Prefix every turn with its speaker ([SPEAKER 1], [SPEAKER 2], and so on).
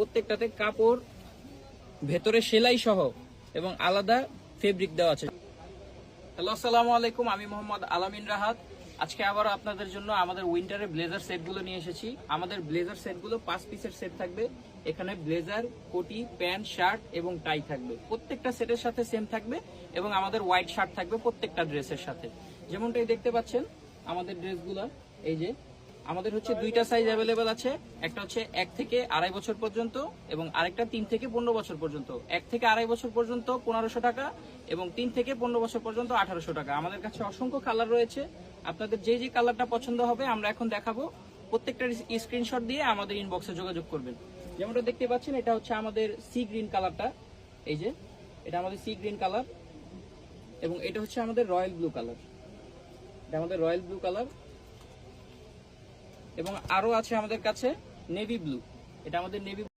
[SPEAKER 1] প্রত্যেকটাতে কাপড়, ভেতরে সেলাই সহ এবং আলাদা ফেব্রিক দেওয়া আছে। হ্যালো, আসসালামু আলাইকুম, আমি মোহাম্মদ আলামিন রাহাত। আজকে আবার আপনাদের জন্য আমাদের উইন্টারের ব্লেজার সেটগুলো নিয়ে এসেছি। আমাদের ব্লেজার সেটগুলো পাঁচ পিসের সেট থাকবে। এখানে ব্লেজার কোটি প্যান্ট শার্ট এবং টাই থাকবে। প্রত্যেকটা সেটের সাথে সেম থাকবে এবং আমাদের হোয়াইট শার্ট থাকবে প্রত্যেকটা ড্রেসের সাথে। যেমনটাই দেখতে পাচ্ছেন, আমাদের ড্রেসগুলো এই যে আমাদের হচ্ছে দুইটা সাইজ অ্যাভেলেবেল আছে, একটা হচ্ছে এক থেকে আড়াই বছর পর্যন্ত এবং আরেকটা তিন থেকে পনেরো বছর পর্যন্ত। এক থেকে আড়াই বছর পর্যন্ত পনেরোশো টাকা এবং তিন থেকে পনেরো বছর পর্যন্ত আঠারোশো টাকা। আমাদের কাছে অসংখ্য কালার রয়েছে। আপনাদের যে যে কালারটা পছন্দ হবে আমরা এখন দেখাবো। প্রত্যেকটা স্ক্রিনশট দিয়ে আমাদের ইনবক্সে যোগাযোগ করবেন। যেমনটা দেখতে পাচ্ছেন, এটা হচ্ছে আমাদের সি গ্রিন কালারটা এই যে, এটা আমাদের সি গ্রিন কালার এবং এটা হচ্ছে আমাদের রয়্যাল ব্লু কালার এটা আমাদের রয়্যাল ব্লু কালার এবং আরও আছে আমাদের কাছে নেভি ব্লু। এটা আমাদের নেভি